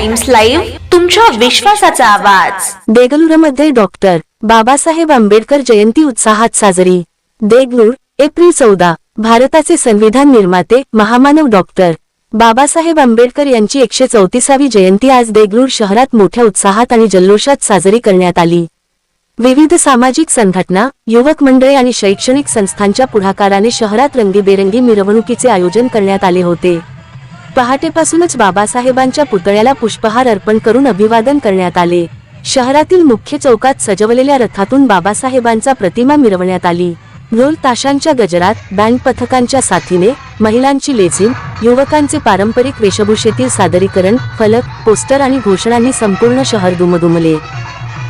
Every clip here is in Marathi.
टाइम्स लाईव्ह तुमच्या विश्वासाचा आवाज. देगलूरमध्ये डॉक्टर बाबासाहेब आंबेडकर जयंती उत्साहात साजरी. देगलूर एप्रिल चौदा. भारताचे संविधान निर्माते महामानव डॉक्टर बाबासाहेब आंबेडकर यांची एकशे चौतीसावी जयंती आज देगलूर शहरात मोठ्या उत्साहात आणि जल्लोषात साजरी करण्यात आली. विविध सामाजिक संघटना युवक मंडळे आणि शैक्षणिक संस्थांच्या पुढाकाराने शहरात रंगीबेरंगी मिरवणुकीचे आयोजन करण्यात आले होते. पहाटेपासूनच बाबासाहेबांच्या पुतळ्याला पुष्पहार अर्पण करून अभिवादन करण्यात आले. शहरातील मुख्य चौकात सजवलेल्या रथातून बाबासाहेबांचा प्रतिमा मिरवण्यात आली. ढोल ताशांच्या गजरात बँड पथकांच्या साथीने महिलांची लेझिम युवकांचे पारंपरिक वेशभूषेतील सादरीकरण फलक पोस्टर आणि घोषणांनी संपूर्ण शहर दुमदुमले.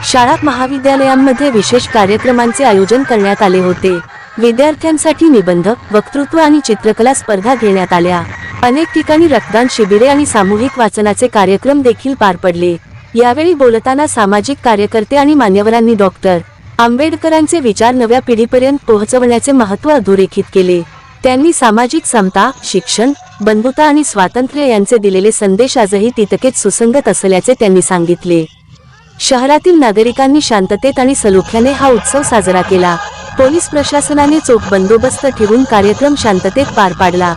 शाळा महाविद्यालयांमध्ये विशेष कार्यक्रमांचे आयोजन करण्यात आले होते. विद्यार्थ्यांसाठी निबंध वक्तृत्व आणि चित्रकला स्पर्धा घेण्यात आल्या. अनेक ठिकाणी रक्तदान शिबिरे आणि सामूहिक वाचनाचे कार्यक्रम देखील पार पडले. यावेळी बोलताना सामाजिक कार्यकर्ते आणि मान्यवरांनी डॉक्टर आंबेडकरांचे विचार नव्या पिढीपर्यंत पोहोचवण्याचे महत्त्व अधोरेखित केले. त्यांनी सामाजिक समता शिक्षण बंधुता आणि स्वातंत्र्य यांचे दिलेले संदेश आजही तितकेच सुसंगत असल्याचे त्यांनी सांगितले. शहरातील नागरिकांनी शांततेत आणि सलोख्याने हा उत्सव साजरा केला. पोलीस प्रशासनाने चोख बंदोबस्त ठेवून कार्यक्रम शांततेत पार पाडला.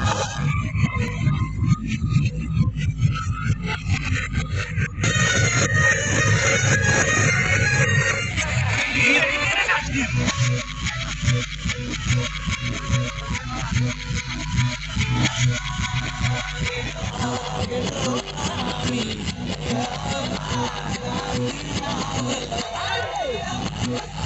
Yeah.